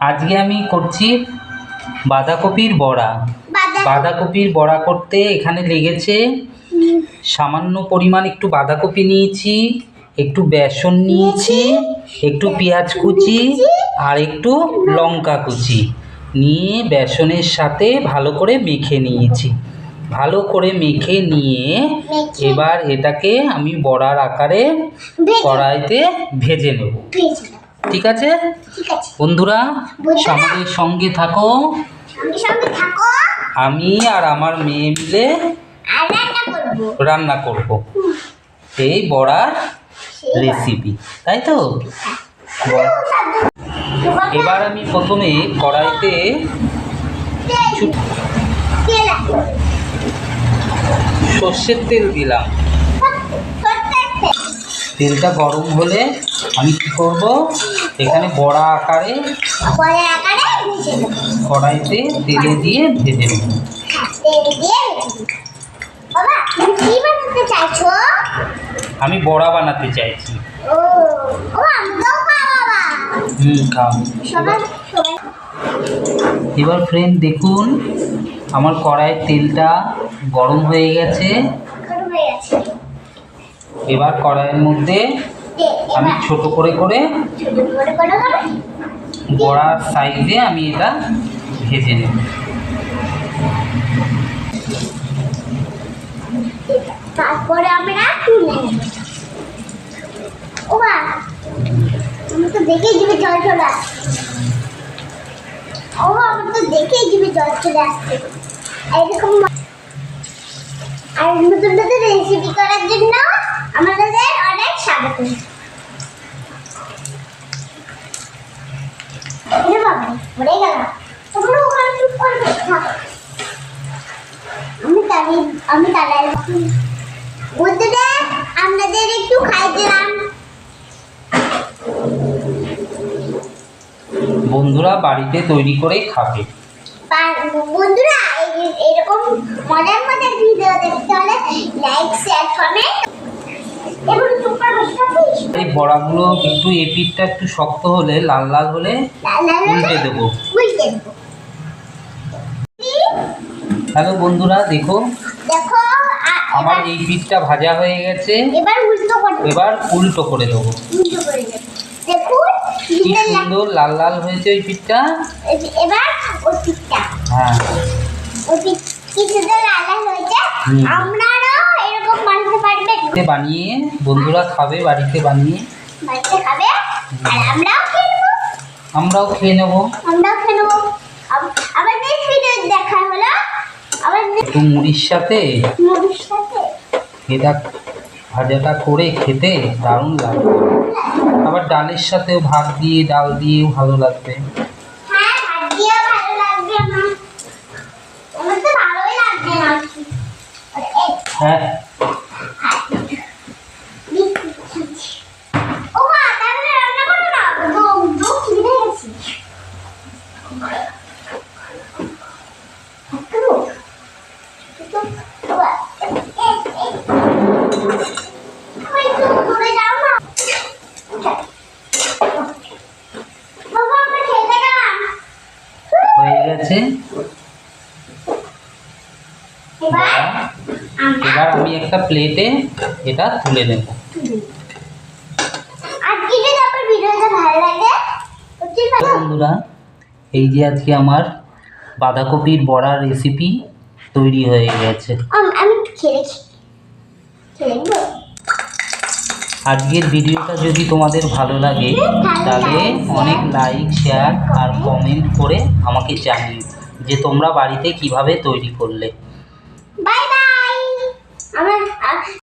আজকে আমি করছি বাঁধাকপির বড়া। বাঁধাকপির বড়া করতে এখানে লেগেছে সামান্য পরিমাণ একটু বাঁধাকপি নিয়েছি একটু বেসন নিয়েছি একটু পেঁয়াজ কুচি আর একটু লঙ্কা কুচি নিয়ে বেসনের সাথে ভালো করে মেখে নিয়েছি। ভালো করে মেখে নিয়ে এবার এটাকে আমি বড়ার আকারে কড়াইতে ভেজে নেব। ঠিক আছে? বন্ধুরা। আমাদের সঙ্গে থাকো। আমি আর আমার মেয়ে মিলে রান্না করব। এই বড়ার রেসিপি তাই তো। এবার আমি প্রথমে কড়াইতে। সর্ষের তেল দিলাম। তেলটা গরম হলে আমি কি করব? এখানে বড়া আকারে কড়াইতে তেলে দিয়ে ভেজে নেব। হ্যাঁ, তেল দিয়ে দেবো। বাবা তুমি কি বানাতে চাইছো? আমি বড়া বানাতে চাইছি। ও ও আমরাও খাব বাবা। হুম খাও। সবাই সবাই। এবার ফ্রেন্ড দেখুন আমার কড়াইয়ের তেলটা গরম হয়ে গেছে। এবার কড়াইয়ের মধ্যে আমি ছোট করে করে বড়ার সাইজে আমি এটা ভেজে নেব। তারপরে আমরা তুলে নেব। ও মা আমি তো দেখেই জিভে জল চলে আসছে। ও আমার তো দেখেই জিভে জল চলে আসছে। এরকম আর নতুন নতুন রেসিপি করার জন্য আমাদের অনেক স্বাগত। এরে গেল তোমরা ওখানে চুপ করবে আমি তাহলে আমি তাহলে বন্ধুরা আপনাদের একটু খাই দিলাম বন্ধুরা বাড়িতে তৈরি করে খাবে। বন্ধুরা এই- এরকম মজার মজার ভিডিও দেখতে হলে লাইক শেয়ার কমেন্ট এই বড়াগুলো একটু এপিটটা একটু শক্ত হলে, লাল লাল হলে উল্টে দেবো হ্যালো বন্ধুরা দেখো আমার এই পিঠটা ভাজা হয়ে গেছে এবার উল্টো করে দেবো। কি সুন্দর লাল লাল হয়েছে ওই পিঠটা পিঠটা হ্যাঁ হুম। আপনারাও এরকম বানাতে পারবেন বাড়িতে বানিয়ে বন্ধুরা খাবে বাড়িতে বানিয়ে। বাড়িতে খাবে? আর আমরাও খেয়ে নেব। আমরাও খেয়ে নেব। আমরাও খেয়ে নেব। আব- আবার নেক্সট ভিডিও দেখা হলো। আবার মুড়ির সাথে। মুভির সাথে। এটা ভাজাটা করে খেতে দারুণ লাগবে। আবার ডালের সাথেও ভাত দিয়ে ডাল দিয়েও ভালো লাগবে হ্যাঁ ভাত দিয়েও ভালো লাগবে আমার আমার তো ভালোই লাগবে না আর এই হ্যাঁ ও মা তাহলে রান্না করো না দম দম খিদে গেছি বাবা আমরা খেতে গেলাম হয়ে গেছে। এবার আমি একটা প্লেটে এটা তুলে নেব। বন্ধুরা এই যে আজকে আমার বাঁধাকপির বড়ার রেসিপি তৈরি হয়ে গেছে। আমি আজকের ভিডিওটা যদি তোমাদের ভালো লাগে তাহলে অনেক লাইক শেয়ার আর কমেন্ট করে আমাকে জানিও যে তোমরা বাড়িতে কীভাবে তৈরি করলে। Bye bye